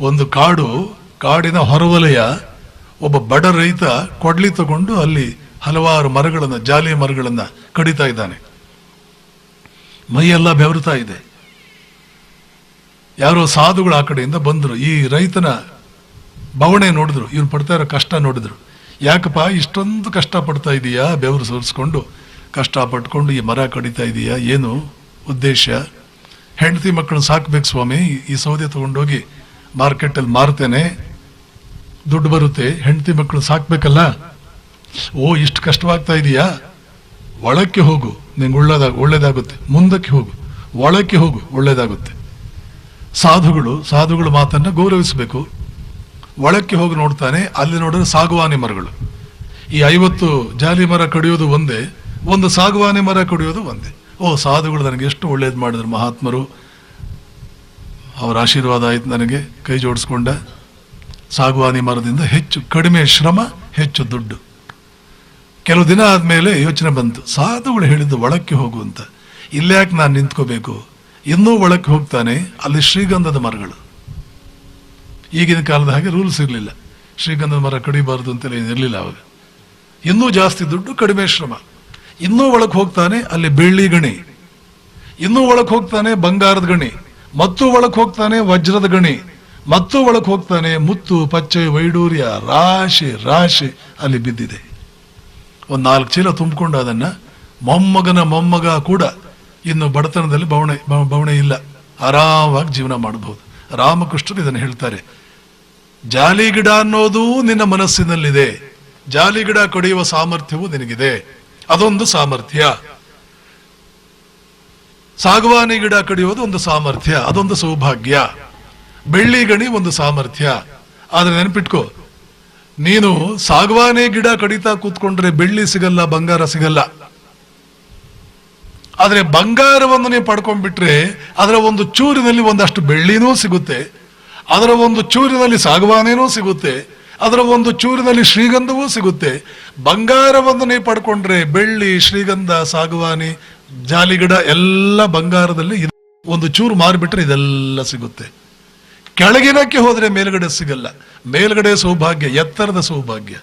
ಒಂದು ಕಾಡು, ಕಾಡಿನ ಹೊರವಲಯ, ಒಬ್ಬ ಬಡ ರೈತ ಕೊಡ್ಲಿ ತಗೊಂಡು ಅಲ್ಲಿ ಹಲವಾರು ಮರಗಳನ್ನು ಜಾಲಿಯ ಮರಗಳನ್ನು ಕಡಿತಾ ಇದ್ದಾನೆ. ಮೈಯೆಲ್ಲ ಬೆವರ್ತಾ ಇದೆ. ಯಾರೋ ಸಾಧುಗಳು ಆ ಕಡೆಯಿಂದ ಬಂದರು. ಈ ರೈತನ ಬವಣೆ ನೋಡಿದ್ರು. ಇವ್ರು ಪಡ್ತಾ ಇರೋ ಕಷ್ಟ ನೋಡಿದ್ರು. ಯಾಕಪ್ಪ, ಇಷ್ಟೊಂದು ಕಷ್ಟ ಪಡ್ತಾ ಇದೀಯಾ? ಬೆವರು ಸುರಿಸ್ಕೊಂಡು ಕಷ್ಟ ಪಟ್ಕೊಂಡು ಈ ಮರ ಕಡಿತಾ ಇದೀಯಾ? ಏನು ಉದ್ದೇಶ? ಹೆಂಡತಿ ಮಕ್ಕಳನ್ನ ಸಾಕ್ಬೇಕು ಸ್ವಾಮಿ. ಈ- ಸೌದೆ ತಗೊಂಡೋಗಿ ಮಾರ್ಕೆಟಲ್ಲಿ ಮಾರ್ತೇನೆ ದುಡ್ಡು ಬರುತ್ತೆ, ಹೆಂಡತಿ ಮಕ್ಕಳು ಸಾಕ್ಬೇಕಲ್ಲ? ಓ, ಇಷ್ಟು ಕಷ್ಟವಾಗ್ತಾ ಇದೆಯಾ? ಒಳಕ್ಕೆ ಹೋಗು, ನಿಂಗೆ ಒಳ್ಳೇದಾಗ ಒಳ್ಳೇದಾಗುತ್ತೆ. ಮುಂದಕ್ಕೆ ಹೋಗು, ಒಳಕ್ಕೆ ಹೋಗು, ಒಳ್ಳೇದಾಗುತ್ತೆ. ಸಾಧುಗಳು, ಸಾಧುಗಳ ಮಾತನ್ನು ಗೌರವಿಸಬೇಕು. ಒಳಕ್ಕೆ ಹೋಗಿ ನೋಡ್ತಾನೆ, ಅಲ್ಲಿ ನೋಡಿದ್ರೆ ಸಾಗುವಾನಿ ಮರಗಳು. ಈ ಐವತ್ತು ಜಾಲಿ ಮರ ಕಡಿಯೋದು ಒಂದೇ, ಒಂದು ಸಾಗುವಾನಿ ಮರ ಕಡಿಯೋದು ಒಂದೇ. ಓ, ಸಾಧುಗಳು ನನಗೆ ಎಷ್ಟು ಒಳ್ಳೇದು ಮಾಡಿದ್ರು ಮಹಾತ್ಮರು. ಅವರ ಆಶೀರ್ವಾದ ಆಯಿತು ನನಗೆ, ಕೈ ಜೋಡಿಸ್ಕೊಂಡ. ಸಾಗುವಾನಿ ಮರದಿಂದ ಹೆಚ್ಚು ಕಡಿಮೆ ಶ್ರಮ, ಹೆಚ್ಚು ದುಡ್ಡು. ಕೆಲವು ದಿನ ಆದಮೇಲೆ ಯೋಚನೆ ಬಂತು, ಸಾಧುಗಳು ಹೇಳಿದ್ದು ಒಳಕ್ಕೆ ಹೋಗು ಅಂತ. ಇಲ್ಲ್ಯಾಕೆ ನಾನು ನಿಂತ್ಕೋಬೇಕು? ಇನ್ನೂ ಒಳಕ್ಕೆ ಹೋಗ್ತಾನೆ, ಅಲ್ಲಿ ಶ್ರೀಗಂಧದ ಮರಗಳು. ಈಗಿನ ಕಾಲದ ಹಾಗೆ ರೂಲ್ಸ್ ಇರಲಿಲ್ಲ. ಶ್ರೀಗಂಧದ ಮರ ಕಡಿಬಾರ್ದು ಅಂತೆಲ್ಲ ಇರಲಿಲ್ಲ ಅವಾಗ. ಇನ್ನೂ ಜಾಸ್ತಿ ದುಡ್ಡು, ಕಡಿಮೆ ಶ್ರಮ. ಇನ್ನೂ ಒಳಕ್ಕೆ ಹೋಗ್ತಾನೆ, ಅಲ್ಲಿ ಬೆಳ್ಳಿ ಗಣಿ. ಇನ್ನೂ ಒಳಕ್ಕೆ ಹೋಗ್ತಾನೆ ಬಂಗಾರದ ಗಣಿ. ಮತ್ತು ಒಳಕ್ ಹೋಗ್ತಾನೆ ವಜ್ರದ ಗಣಿ. ಮತ್ತು ಒಳಕ್ ಹೋಗ್ತಾನೆ ಮುತ್ತು, ಪಚ್ಚೆ, ವೈಡೂರ್ಯ, ರಾಶಿ ರಾಶಿ ಅಲ್ಲಿ ಬಿದ್ದಿದೆ. ಒಂದು ನಾಲ್ಕು ಚೀಲ ತುಂಬಿಕೊಂಡು ಅದನ್ನ ಮೊಮ್ಮಗನ ಮೊಮ್ಮಗ ಕೂಡ ಇನ್ನು ಬಡತನದಲ್ಲಿ ಬವಣೆ ಬವಣೆ ಇಲ್ಲ. ಆರಾಮವಾಗಿ ಜೀವನ ಮಾಡಬಹುದು. ರಾಮಕೃಷ್ಣರು ಇದನ್ನು ಹೇಳ್ತಾರೆ. ಜಾಲಿ ಗಿಡ ಅನ್ನೋದು ನಿನ್ನ ಮನಸ್ಸಿನಲ್ಲಿದೆ. ಜಾಲಿ ಗಿಡ ಕಡಿಯುವ ಸಾಮರ್ಥ್ಯವು ನಿನಗಿದೆ. ಅದೊಂದು ಸಾಮರ್ಥ್ಯ. ಸಾಗವಾನಿ ಗಿಡ ಕಡಿಯೋದು ಒಂದು ಸಾಮರ್ಥ್ಯ, ಅದೊಂದು ಸೌಭಾಗ್ಯ. ಬೆಳ್ಳಿ ಗಣಿ ಒಂದು ಸಾಮರ್ಥ್ಯ. ಆದ್ರೆ ನೆನಪಿಟ್ಕೋ, ನೀನು ಸಾಗವಾನಿ ಗಿಡ ಕಡಿತಾ ಕೂತ್ಕೊಂಡ್ರೆ ಬೆಳ್ಳಿ ಸಿಗಲ್ಲ, ಬಂಗಾರ ಸಿಗಲ್ಲ. ಆದ್ರೆ ಬಂಗಾರವನ್ನು ನೀವು ಪಡ್ಕೊಂಡ್ಬಿಟ್ರೆ ಅದರ ಒಂದು ಚೂರಿನಲ್ಲಿ ಒಂದಷ್ಟು ಬೆಳ್ಳಿನೂ ಸಿಗುತ್ತೆ, ಅದರ ಒಂದು ಚೂರಿನಲ್ಲಿ ಸಾಗವಾನಿನೂ ಸಿಗುತ್ತೆ, ಅದರ ಒಂದು ಚೂರಿನಲ್ಲಿ ಶ್ರೀಗಂಧವೂ ಸಿಗುತ್ತೆ. ಬಂಗಾರವನ್ನು ನೀವು ಪಡ್ಕೊಂಡ್ರೆ ಬೆಳ್ಳಿ, ಶ್ರೀಗಂಧ, ಸಾಗವಾನಿ ಜಾಲಿಗಿಡ ಎಲ್ಲ ಬಂಗಾರದಲ್ಲಿ. ಒಂದು ಚೂರು ಮಾರಿಬಿಟ್ರೆ ಇದೆಲ್ಲ ಸಿಗುತ್ತೆ. ಕೆಳಗಿನಕ್ಕೆ ಹೋದ್ರೆ ಮೇಲ್ಗಡೆ ಸಿಗಲ್ಲ. ಮೇಲ್ಗಡೆ ಸೌಭಾಗ್ಯ, ಎತ್ತರದ ಸೌಭಾಗ್ಯ.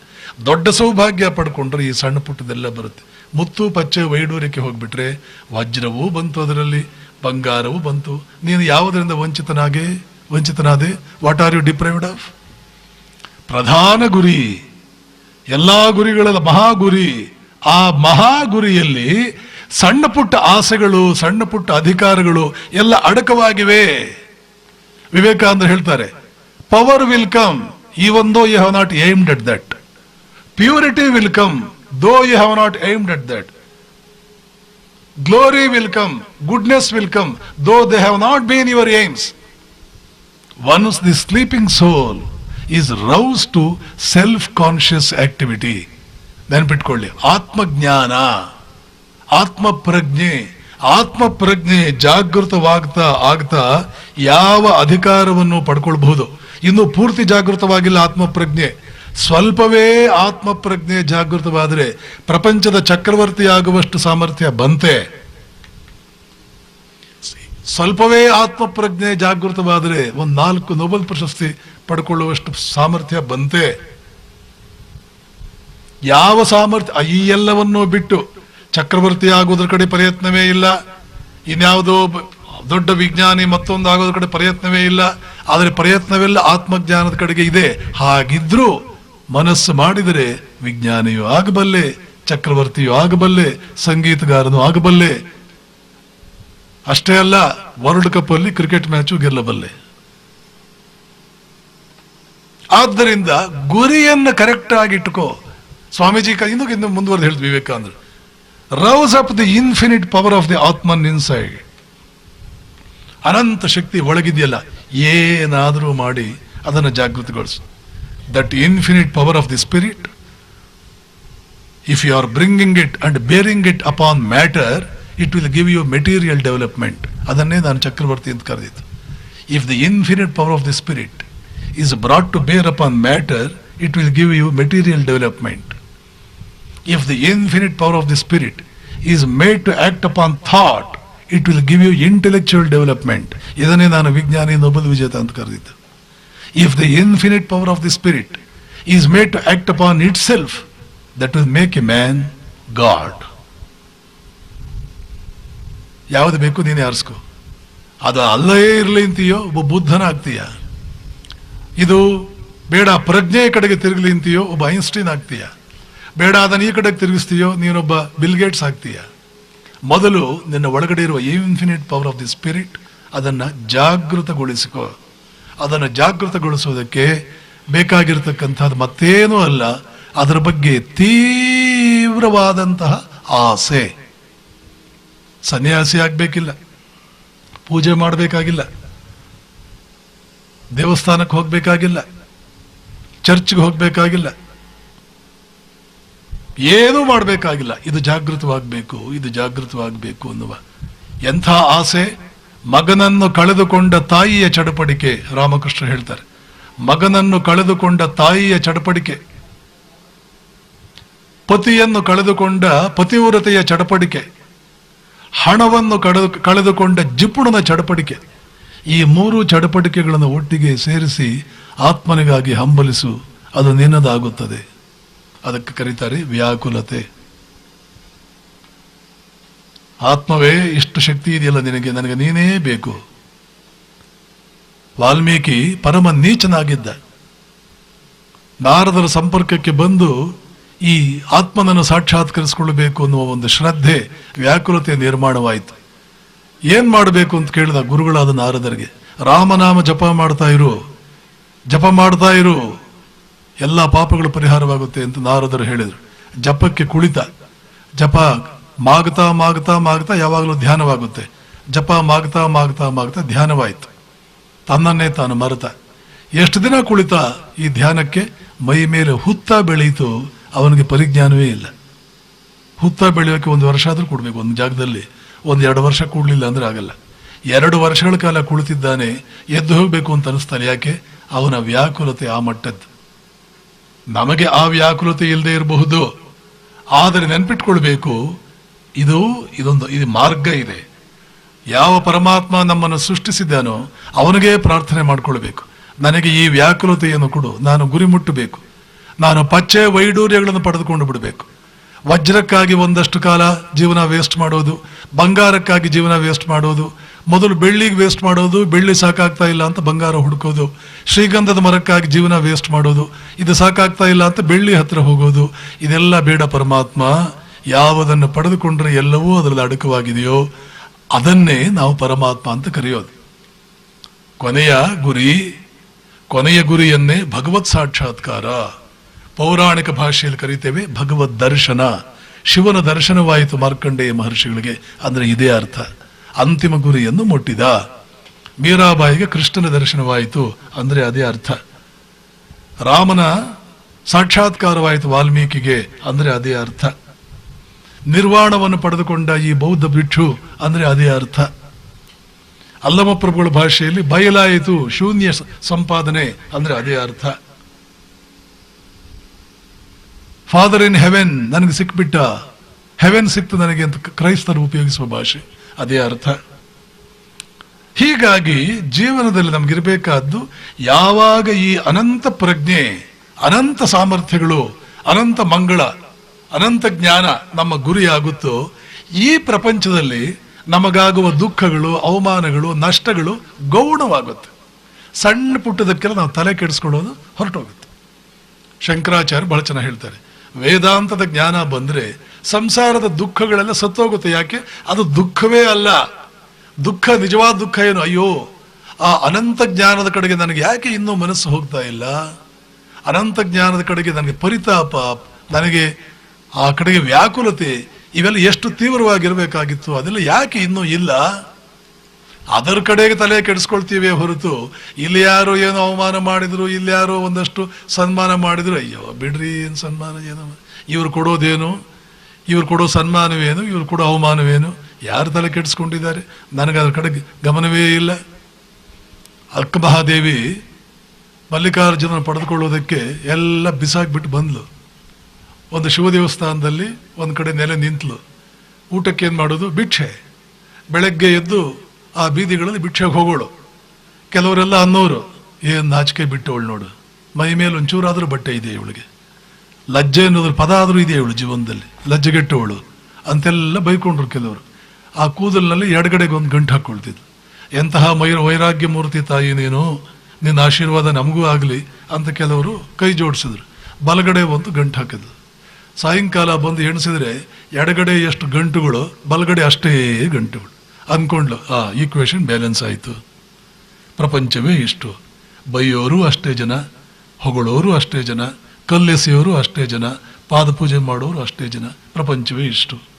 ದೊಡ್ಡ ಸೌಭಾಗ್ಯ ಪಡ್ಕೊಂಡ್ರೆ ಈ ಸಣ್ಣ ಪುಟ್ಟದೆಲ್ಲ ಬರುತ್ತೆ. ಮುತ್ತು, ಪಚ್ಚೆ, ವೈಡೂರ್ಯಕ್ಕೆ ಹೋಗ್ಬಿಟ್ರೆ ವಜ್ರವೂ ಬಂತು ಅದರಲ್ಲಿ, ಬಂಗಾರವೂ ಬಂತು. ನೀನು ಯಾವುದರಿಂದ ವಂಚಿತನಾಗೆ, ವಂಚಿತನಾದೆ? What are you deprived of ಪ್ರಧಾನ ಗುರಿ, ಎಲ್ಲ ಗುರಿಗಳ ಮಹಾಗುರಿ. ಆ ಮಹಾ ಗುರಿಯಲ್ಲಿ ಸಣ್ಣ ಪುಟ್ಟ ಆಸೆಗಳು, ಸಣ್ಣ ಪುಟ್ಟ ಅಧಿಕಾರಗಳು ಎಲ್ಲ ಅಡಕವಾಗಿವೆ. ವಿವೇಕಾನಂದ ಹೇಳ್ತಾರೆ power will come even though you have not aimed at that purity will come though you have not aimed at that glory will come goodness will come though they have not been your aims once the sleeping soul is rouse to self conscious activity ನೆನ್ಪಿಟ್ಕೊಳ್ಳಿ ಆತ್ಮಜ್ಞಾನ ಆತ್ಮ ಪ್ರಜ್ಞೆ ಆತ್ಮ ಪ್ರಜ್ಞೆ ಜಾಗೃತವಾಗ್ತಾ ಆಗ್ತಾ ಯಾವ ಅಧಿಕಾರವನ್ನು ಪಡ್ಕೊಳ್ಬಹುದು? ಇನ್ನು ಪೂರ್ತಿ ಜಾಗೃತವಾಗಿಲ್ಲ ಆತ್ಮ ಪ್ರಜ್ಞೆ ಸ್ವಲ್ಪವೇ ಆತ್ಮ ಪ್ರಜ್ಞೆ ಜಾಗೃತವಾದರೆ ಪ್ರಪಂಚದ ಚಕ್ರವರ್ತಿ ಆಗುವಷ್ಟು ಸಾಮರ್ಥ್ಯ ಬಂತೆ. ಸ್ವಲ್ಪವೇ ಆತ್ಮ ಪ್ರಜ್ಞೆ ಜಾಗೃತವಾದರೆ ಒಂದು ನಾಲ್ಕು ನೊಬೆಲ್ ಪ್ರಶಸ್ತಿ ಪಡ್ಕೊಳ್ಳುವಷ್ಟು ಸಾಮರ್ಥ್ಯ ಬಂತೆ. ಯಾವ ಸಾಮರ್ಥ್ಯ, ಈ ಎಲ್ಲವನ್ನೂ ಬಿಟ್ಟು ಚಕ್ರವರ್ತಿ ಆಗೋದ್ರ ಕಡೆ ಪ್ರಯತ್ನವೇ ಇಲ್ಲ. ಇನ್ಯಾವುದೋ ದೊಡ್ಡ ವಿಜ್ಞಾನಿ ಮತ್ತೊಂದು ಆಗೋದ್ರ ಕಡೆ ಪ್ರಯತ್ನವೇ ಇಲ್ಲ. ಆದರೆ ಪ್ರಯತ್ನವೆಲ್ಲ ಆತ್ಮಜ್ಞಾನದ ಕಡೆಗೆ ಇದೆ. ಹಾಗಿದ್ರೂ ಮನಸ್ಸು ಮಾಡಿದರೆ ವಿಜ್ಞಾನಿಯೂ ಆಗಬಲ್ಲೆ, ಚಕ್ರವರ್ತಿಯೂ ಆಗಬಲ್ಲೆ, ಸಂಗೀತಗಾರನು ಆಗಬಲ್ಲೆ. ಅಷ್ಟೇ ಅಲ್ಲ, ವರ್ಲ್ಡ್ ಕಪ್ ಅಲ್ಲಿ ಕ್ರಿಕೆಟ್ ಮ್ಯಾಚು ಗೆಲ್ಲಬಲ್ಲೆ. ಆದ್ದರಿಂದ ಗುರಿಯನ್ನು ಕರೆಕ್ಟ್ ಆಗಿ ಇಟ್ಕೋ ಸ್ವಾಮೀಜಿ ಇನ್ನು ಮುಂದುವರೆದು ಹೇಳಿದ್ವಿ ವಿವೇಕಾನಂದರು. Rouse up the infinite power of the atman inside ಅನಂತ ಶಕ್ತಿ ಒಳಗಿದೆಯಲ್ಲ, ಏನಾದರೂ ಮಾಡಿ ಅದನ್ನು ಜಾಗೃತಿಗೊಳಿಸು. That infinite power of the spirit if you are bringing it and bearing it upon matter it will give you material development ಅದನ್ನೇ ನಾನು ಚಕ್ರವರ್ತಿ ಅಂತ ಕರೆದಿದ್ದು. If the infinite power of the spirit is brought to bear upon matter it will give you material development if the infinite power of the spirit is made to act upon thought, it will give you intellectual development ಇದನ್ನೇ ನಾನು ವಿಜ್ಞಾನಿ Nobel ವಿಜೇತ ಅಂತ ಕರೆದಿದ್ದು. The infinite power of the spirit is made to act upon itself that will make a man god ಯಾವುದು ಬೇಕು ನೀನೇ ಆರಿಸ್ಕೊ. ಅದು ಅಲ್ಲೇ ಇರಲಿ ಅಂತೀಯೋ ಒಬ್ಬ ಬುದ್ಧನ ಆಗ್ತೀಯ ಇದು ಬೇಡ ಪ್ರಜ್ಞೆಯ ಕಡೆಗೆ ತಿರುಗಲಿ ಅಂತೀಯೋ ಒಬ್ಬ ಐನ್ಸ್ಟೀನ್ ಆಗ್ತೀಯ? ಬೇಡ, ಅದನ್ನು ಈ ಕಡೆಗೆ ತಿರುಗಿಸ್ತೀಯೋ, ನೀನೊಬ್ಬ ಬಿಲ್ಗೇಟ್ಸ್ ಆಗ್ತೀಯ. ಮೊದಲು ನಿನ್ನ ಒಳಗಡೆ ಇರುವ infinite power of the spirit ಅದನ್ನು ಜಾಗೃತಗೊಳಿಸಿಕೋ. ಅದನ್ನು ಜಾಗೃತಗೊಳಿಸೋದಕ್ಕೆ ಬೇಕಾಗಿರತಕ್ಕಂಥದ್ದು ಮತ್ತೇನೂ ಅಲ್ಲ, ಅದರ ಬಗ್ಗೆ ತೀವ್ರವಾದಂತಹ ಆಸೆ. ಸನ್ಯಾಸಿ ಆಗಬೇಕಿಲ್ಲ, ಪೂಜೆ ಮಾಡಬೇಕಾಗಿಲ್ಲ, ದೇವಸ್ಥಾನಕ್ಕೆ ಹೋಗಬೇಕಾಗಿಲ್ಲ, ಚರ್ಚ್ಗೆ ಹೋಗ್ಬೇಕಾಗಿಲ್ಲ ಏನೂ ಮಾಡಬೇಕಾಗಿಲ್ಲ. ಇದು ಜಾಗೃತವಾಗಬೇಕು ಇದು ಜಾಗೃತವಾಗಬೇಕು ಅನ್ನುವ ಎಂಥ ಆಸೆ? ಮಗನನ್ನು ಕಳೆದುಕೊಂಡ ತಾಯಿಯ ಚಡಪಡಿಕೆ, ರಾಮಕೃಷ್ಣ ಹೇಳ್ತಾರೆ. ಮಗನನ್ನು ಕಳೆದುಕೊಂಡ ತಾಯಿಯ ಚಡಪಡಿಕೆ. ಪತಿಯನ್ನು ಕಳೆದುಕೊಂಡ ಪತಿವ್ರತೆಯ ಚಡಪಡಿಕೆ. ಹಣವನ್ನು ಕಳೆದು, ಕಳೆದುಕೊಂಡ ಜಿಪುಣನ ಚಡಪಡಿಕೆ. ಈ ಮೂರು ಚಡಪಡಿಕೆಗಳನ್ನು ಒಟ್ಟಿಗೆ ಸೇರಿಸಿ ಆತ್ಮನಿಗಾಗಿ ಹಂಬಲಿಸು, ಅದು ನಿನ್ನದಾಗುತ್ತದೆ. ಅದಕ್ಕೆ ಕರೀತಾರೆ ವ್ಯಾಕುಲತೆ. ಆತ್ಮವೇ ಇಷ್ಟು ಶಕ್ತಿ ಇದೆಯಲ್ಲ ನಿನಗೆ? ನನಗೆ ನೀನೇ ಬೇಕು. ವಾಲ್ಮೀಕಿ ಪರಮ ನೀಚನಾಗಿದ್ದ. ನಾರದರ ಸಂಪರ್ಕಕ್ಕೆ ಬಂದು ಈ ಆತ್ಮನನ್ನು ಸಾಕ್ಷಾತ್ಕರಿಸಿಕೊಳ್ಳಬೇಕು ಅನ್ನುವ ಒಂದು ಶ್ರದ್ಧೆ ವ್ಯಾಕುಲತೆ ನಿರ್ಮಾಣವಾಯಿತು. ಏನ್ ಮಾಡಬೇಕು ಅಂತ ಕೇಳಿದ ಗುರುಗಳಾದ ನಾರದರಿಗೆ, ರಾಮನಾಮ ಜಪ ಮಾಡ್ತಾ ಇರು, ಜಪ ಮಾಡ್ತಾ ಇರು. ಎಲ್ಲ ಪಾಪಗಳು ಪರಿಹಾರವಾಗುತ್ತೆ ಅಂತ ನಾರದರು ಹೇಳಿದರು. ಜಪಕ್ಕೆ ಕುಳಿತ. ಜಪ ಮಾಗ್ತಾ ಮಾಗ್ತಾ ಮಾಗ್ತಾ ಯಾವಾಗಲೂ ಧ್ಯಾನವಾಗುತ್ತೆ. ಜಪ ಮಾಗ್ತಾ ಮಾಗ್ತಾ ಮಾಗ್ತಾ ಧ್ಯಾನವಾಯಿತು. ತನ್ನನ್ನೇ ತಾನು ಮರೆತ. ಎಷ್ಟು ದಿನ ಕುಳಿತ ಈ ಧ್ಯಾನಕ್ಕೆ? ಮೈ ಮೇಲೆ ಹುತ್ತ ಬೆಳೆಯಿತು, ಅವನಿಗೆ ಪರಿಜ್ಞಾನವೇ ಇಲ್ಲ. ಹುತ್ತ ಬೆಳೆಯೋಕ್ಕೆ ಒಂದು ವರ್ಷ ಆದರೂ ಕೊಡಬೇಕು, ಒಂದು ಜಾಗದಲ್ಲಿ. ಒಂದು ಎರಡು ವರ್ಷ ಕೂಡಲಿಲ್ಲ ಅಂದ್ರೆ ಆಗಲ್ಲ. ಎರಡು ವರ್ಷಗಳ ಕಾಲ ಕುಳಿತಿದ್ದಾನೆ, ಎದ್ದು ಹೋಗಬೇಕು ಅಂತ ಅನಿಸ್ತಾನೆ. ಯಾಕೆ? ಅವನ ವ್ಯಾಕುಲತೆ ಆ ಮಟ್ಟದ್ದು. ನಮಗೆ ಆ ವ್ಯಾಕುಲತೆ ಇಲ್ಲದೆ ಇರಬಹುದು. ಆದರೆ ನೆನ್ಪಿಟ್ಕೊಳ್ಬೇಕು, ಇದು ಇದೊಂದು, ಇದು ಮಾರ್ಗ ಇದೆ. ಯಾವ ಪರಮಾತ್ಮ ನಮ್ಮನ್ನು ಸೃಷ್ಟಿಸಿದ್ದಾನೋ ಅವನಿಗೆ ಪ್ರಾರ್ಥನೆ ಮಾಡಿಕೊಳ್ಬೇಕು. ನನಗೆ ಈ ವ್ಯಾಕುಲತೆಯನ್ನು ಕೊಡು, ನಾನು ಗುರಿ ಮುಟ್ಟಬೇಕು. ನಾನು ಪಚ್ಚೆ ವೈಡೂರ್ಯಗಳನ್ನು ಪಡೆದುಕೊಂಡು ಬಿಡಬೇಕು. ವಜ್ರಕ್ಕಾಗಿ ಒಂದಷ್ಟು ಕಾಲ ಜೀವನ ವೇಸ್ಟ್ ಮಾಡೋದು, ಬಂಗಾರಕ್ಕಾಗಿ ಜೀವನ ವೇಸ್ಟ್ ಮಾಡೋದು ಮೊದಲು ಬೆಳ್ಳಿಗೆ ವೇಸ್ಟ್ ಮಾಡೋದು, ಬೆಳ್ಳಿ ಸಾಕಾಗ್ತಾ ಇಲ್ಲ ಅಂತ ಬಂಗಾರ ಹುಡುಕೋದು, ಶ್ರೀಗಂಧದ ಮರಕ್ಕಾಗಿ ಜೀವನ ವೇಸ್ಟ್ ಮಾಡೋದು, ಇದು ಸಾಕಾಗ್ತಾ ಇಲ್ಲ ಅಂತ ಬೆಳ್ಳಿ ಹತ್ರ ಹೋಗೋದು, ಇದೆಲ್ಲ ಬೇಡ ಪರಮಾತ್ಮ. ಯಾವುದನ್ನು ಪಡೆದುಕೊಂಡ್ರೆ ಎಲ್ಲವೂ ಅದರಲ್ಲಿ ಅಡಕವಾಗಿದೆಯೋ, ಅದನ್ನೇ ನಾವು ಪರಮಾತ್ಮ ಅಂತ ಕರೆಯೋದು. ಕೊನೆಯ ಗುರಿ, ಕೊನೆಯ ಗುರಿಯನ್ನೇ ಭಗವತ್ ಸಾಕ್ಷಾತ್ಕಾರ. ಪೌರಾಣಿಕ ಭಾಷೆಯಲ್ಲಿ ಕರೀತೇವೆ ಭಗವದ್ ದರ್ಶನ. ಶಿವನ ದರ್ಶನವಾಯಿತು ಮಾರ್ಕಂಡೇಯ ಮಹರ್ಷಿಗಳಿಗೆ, ಅಂದರೆ ಇದೇ ಅರ್ಥ. ಅಂತಿಮ ಗುರಿಯನ್ನು ಮುಟ್ಟಿದ. ಮೀರಾಬಾಯಿಗೆ ಕೃಷ್ಣನ ದರ್ಶನವಾಯಿತು. ಅಂದ್ರೆ ಅದೇ ಅರ್ಥ. ರಾಮನ ಸಾಕ್ಷಾತ್ಕಾರವಾಯಿತು ವಾಲ್ಮೀಕಿಗೆ. ಅಂದ್ರೆ ಅದೇ ಅರ್ಥ. ನಿರ್ವಾಣವನ್ನು ಪಡೆದುಕೊಂಡ ಈ ಬೌದ್ಧ ಭಿಕ್ಷು, ಅಂದ್ರೆ ಅದೇ ಅರ್ಥ. ಅಲ್ಲಮ ಪ್ರಭುಗಳ ಭಾಷೆಯಲ್ಲಿ ಬಯಲಾಯಿತು ಶೂನ್ಯ ಸಂಪಾದನೆ, ಅಂದ್ರೆ ಅದೇ ಅರ್ಥ. ಫಾದರ್ ಇನ್ ಹೆವೆನ್ ನನಗೆ ಸಿಕ್ಬಿಟ್ಟ. ಹೆವೆನ್ ಸಿಕ್ತು ನನಗೆ ಅಂತ ಕ್ರೈಸ್ತರು ಉಪಯೋಗಿಸುವ ಭಾಷೆ. ಅದೇ ಅರ್ಥ. ಹೀಗಾಗಿ ಜೀವನದಲ್ಲಿ ನಮಗಿರಬೇಕಾದ್ದು ಯಾವಾಗ ಈ ಅನಂತ ಪ್ರಜ್ಞೆ, ಅನಂತ ಸಾಮರ್ಥ್ಯಗಳು, ಅನಂತ ಮಂಗಳ, ಅನಂತ ಜ್ಞಾನ ನಮ್ಮ ಗುರಿಯಾಗುತ್ತೋ, ಈ ಪ್ರಪಂಚದಲ್ಲಿ ನಮಗಾಗುವ ದುಃಖಗಳು, ಅವಮಾನಗಳು, ನಷ್ಟಗಳು ಗೌಣವಾಗುತ್ತೆ. ಸಣ್ಣ ಪುಟ್ಟದಕ್ಕೆಲ್ಲ ನಾವು ತಲೆ ಕೆಡಿಸ್ಕೊಳ್ಳೋದು ಹೊರಟೋಗುತ್ತೆ. ಶಂಕರಾಚಾರ್ಯ ಬಹಳ ಚೆನ್ನಾಗಿ ಹೇಳ್ತಾರೆ. ವೇದಾಂತದ ಜ್ಞಾನ ಬಂದರೆ ಸಂಸಾರದ ದುಃಖಗಳೆಲ್ಲ ಸತ್ತೋಗುತ್ತೆ. ಯಾಕೆ? ಅದು ದುಃಖವೇ ಅಲ್ಲ. ದುಃಖ, ನಿಜವಾದ ದುಃಖ ಏನು? ಅಯ್ಯೋ, ಆ ಅನಂತ ಜ್ಞಾನದ ಕಡೆಗೆ ನನಗೆ ಯಾಕೆ ಇನ್ನೂ ಮನಸ್ಸು ಹೋಗ್ತಾ ಇಲ್ಲ? ಅನಂತ ಜ್ಞಾನದ ಕಡೆಗೆ ನನಗೆ ಪರಿತಾಪ, ನನಗೆ ಆ ಕಡೆಗೆ ವ್ಯಾಕುಲತೆ ಇವೆಲ್ಲ ಎಷ್ಟು ತೀವ್ರವಾಗಿರಬೇಕಾಗಿತ್ತು, ಅದೆಲ್ಲ ಯಾಕೆ ಇನ್ನೂ ಇಲ್ಲ? ಅದರ ಕಡೆಗೆ ತಲೆ ಕೆಡಿಸ್ಕೊಳ್ತೀವಿ ಹೊರತು ಇಲ್ಲಿ ಯಾರು ಏನೋ ಅವಮಾನ ಮಾಡಿದ್ರು, ಇಲ್ಲಿ ಯಾರೋ ಒಂದಷ್ಟು ಸನ್ಮಾನ ಮಾಡಿದ್ರು, ಅಯ್ಯೋ, ಬಿಡ್ರಿ ಏನು ಸನ್ಮಾನ, ಏನೋ. ಇವ್ರು ಕೊಡೋದೇನು? ಇವ್ರು ಕೊಡೋ ಸನ್ಮಾನವೇನು? ಇವ್ರು ಕೊಡೋ ಅವಮಾನವೇನು? ಯಾರು ತಲೆ ಕೆಡಿಸ್ಕೊಂಡಿದ್ದಾರೆ? ನನಗೆ ಅದ್ರ ಕಡೆ ಗಮನವೇ ಇಲ್ಲ. ಅಕ್ಕ ಮಹಾದೇವಿ ಮಲ್ಲಿಕಾರ್ಜುನ ಪಡೆದುಕೊಳ್ಳೋದಕ್ಕೆ ಎಲ್ಲ ಬಿಸಾಕ್ಬಿಟ್ಟು ಬಂದ್ಲು. ಒಂದು ಶಿವ ದೇವಸ್ಥಾನದಲ್ಲಿ ಒಂದು ಕಡೆ ನೆಲೆ ನಿಂತಲು. ಊಟಕ್ಕೆ ಏನು ಮಾಡೋದು? ಭಿಕ್ಷೆ. ಬೆಳಗ್ಗೆ ಎದ್ದು ಆ ಬೀದಿಗಳಲ್ಲಿ ಭಿಕ್ಷೆಗೆ ಹೋಗೋಳು. ಕೆಲವರೆಲ್ಲ ಅನ್ನೋರು, ಏನು ನಾಚಿಕೆ ಬಿಟ್ಟವಳು ನೋಡು. ಮೈ ಮೇಲೆ ಒಂಚೂರಾದರೂ ಬಟ್ಟೆ ಇದೆ ಇವಳಿಗೆ? ಲಜ್ಜೆ ಅನ್ನೋದ್ರ ಪದ ಆದರೂ ಇದೆ ಇವಳು ಜೀವನದಲ್ಲಿ? ಲಜ್ಜೆಗೆಟ್ಟವಳು. ಅಂತೆಲ್ಲ ಬೈಕೊಂಡ್ರು ಕೆಲವರು. ಆ ಕೂದಲಿನಲ್ಲಿ ಎಡಗಡೆಗೆ ಒಂದು ಗಂಟು ಹಾಕೊಳ್ತಿದ್ಲು ಎಂತಹ ಮೈರ ವೈರಾಗ್ಯ ಮೂರ್ತಿ ತಾಯಿ ನೀನು? ನಿನ್ನ ಆಶೀರ್ವಾದ ನಮಗೂ ಆಗಲಿ ಅಂತ ಕೆಲವರು ಕೈ ಜೋಡಿಸಿದ್ರು. ಬಲಗಡೆ ಒಂದು ಗಂಟು ಹಾಕಿದ್ರು ಸಾಯಂಕಾಲ ಬಂದು ಎಣಿಸಿದ್ರೆ ಎಡಗಡೆ ಎಷ್ಟು ಗಂಟುಗಳು, ಬಲಗಡೆ ಅಷ್ಟೇ ಗಂಟುಗಳು. ಅಂದ್ಕೊಂಡ್ಲು ಆ ಈಕ್ವೇಷನ್ ಬ್ಯಾಲೆನ್ಸ್ ಆಯಿತು. ಪ್ರಪಂಚವೇ ಇಷ್ಟು. ಬೈಯೋರು ಅಷ್ಟೇ ಜನ, ಹೊಗಳೋರು ಅಷ್ಟೇ ಜನ, ಕಲ್ಲೆಸೆಯೋರು ಅಷ್ಟೇ ಜನ, ಪಾದಪೂಜೆ ಮಾಡೋರು ಅಷ್ಟೇ ಜನ, ಪ್ರಪಂಚವೇ ಇಷ್ಟು.